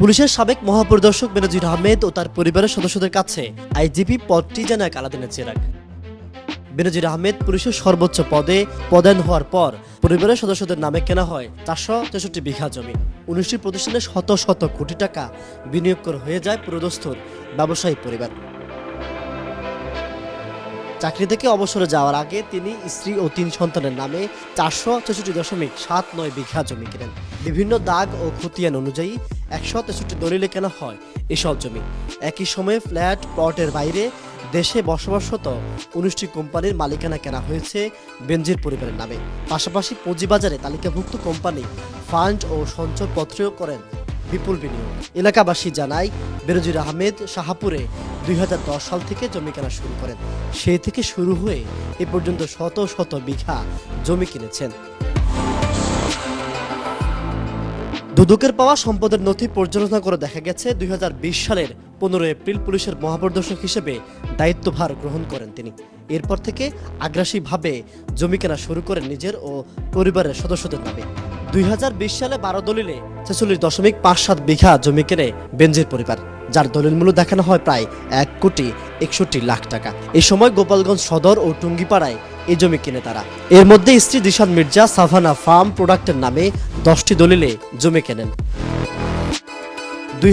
পুলিশের সাবেক মহাপরিদর্শক বেনজির আহমেদ ও তার পরিবারের সদস্যদের কাছে আইজিপি পদটি যেন এক আলাদিনের চেরাগ বেনজির আহমেদ পুলিশের সর্বোচ্চ পদে পদায়ন হওয়ার পর পরিবারের সদস্যদের নামে কেনা হয় চারশো তেষট্টি বিঘা জমি। উনিশটি প্রতিষ্ঠানে শত শত কোটি টাকা বিনিয়োগ করে হয়ে যায় পুরোদস্থর ব্যবসায়ী পরিবার। চাকরি থেকে অবসরে যাওয়ার আগে তিনি স্ত্রী ও তিন সন্তানের নামে চারশো ছেষট্টি দশমিক সাত নয় বিঘা জমি কেনেন। বিভিন্ন দাগ ও খতিয়ান অনুযায়ী একশো তেষট্টি দলিলে কেনা হয় এসব জমি। একই সময়ে ফ্ল্যাট, প্লটের বাইরে দেশে বসবাসরত উনিশটি কোম্পানির মালিকানা কেনা হয়েছে বেনজির পরিবারের নামে। পাশাপাশি পুঁজিবাজারে তালিকাভুক্ত কোম্পানি ফান্ড ও সঞ্চয়পত্রেও করেন বিপুল বিনিয়োগ। এলাকাবাসী জানায়, বেনজির আহমেদ শাহাপুরে দুই হাজার দশ সাল থেকে জমি কেনা শুরু করেন। সেই থেকে শুরু হয়ে এ পর্যন্ত শত শত বিঘা জমি কিনেছেন। দুদকের পাওয়া সম্পদের নথি পর্যালোচনা করে দেখা গেছে দুই হাজার বিশ সালের পনেরো এপ্রিল পুলিশের মহাপরিদর্শক হিসেবে দায়িত্বভার গ্রহণ করেন তিনি। এরপর থেকে আগ্রাসীভাবে জমি কেনা শুরু করেন নিজের ও পরিবারের সদস্যদের নামে। দুই হাজার বিশ সালে বারো দলিলে ছেচল্লিশ দশমিক পাঁচ সাত বিঘা জমি কেনে বেঞ্জির পরিবার, যার দলিল মূল্য দেখানো হয় প্রায় এক কোটি একষট্টি লাখ টাকা। এই সময় গোপালগঞ্জ সদর ও টুঙ্গিপাড়ায় এই জমি কিনে তারা। এর মধ্যে স্ত্রী দিশান মির্জা সাভানা ফার্ম প্রোডাক্টের নামে দশটি দলিলে জমি কেনেন। দুই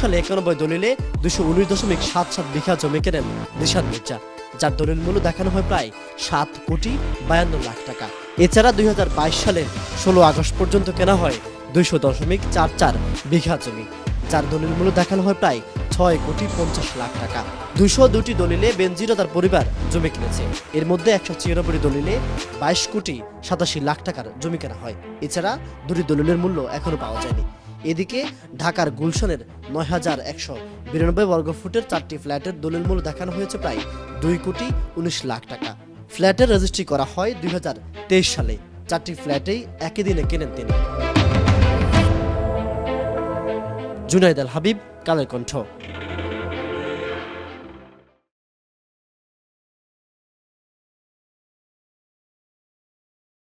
সালে একানব্বই দলিলে দুশো উনিশ দশমিক সাত সাত বিঘা জমি কেনেন দিশান মির্জা। যার দলিল মূল্য দেখানো হয় প্রায় সাত কোটি বায়ান্ন লাখ টাকা। এছাড়া দুই হাজার বাইশ সালের ষোলো আগস্ট পর্যন্ত কেনা হয় দুইশো দশমিক চার চার বিঘা জমি। যার দলিল মূল্য দেখানো হয় প্রায় ছয় কোটি পঞ্চাশ লাখ টাকা। দুশো দুটি দলিলে বেনজির তার পরিবার জমি কিনেছে। এর মধ্যে একশো ছিয়ানব্বই দলিলে বাইশ কোটি সাতাশি লাখ টাকার জমি কেনা হয়। এছাড়া দুটি দলিলের মূল্য এখনও পাওয়া যায়নি। এদিকে ঢাকার গুলশনের নয় হাজার একশো বিরানব্বই বর্গফুটের চারটি ফ্ল্যাটের দলিল মূল্য দেখানো হয়েছে প্রায় দুই কোটি উনিশ লাখ টাকা। ফ্ল্যাটের রেজিস্ট্রি করা হয় দুই হাজার তেইশ সালে। চারটি ফ্ল্যাটেই একই দিনে কেনেন তিনি। জুনাইদ আল হাবিব কালের কণ্ঠ।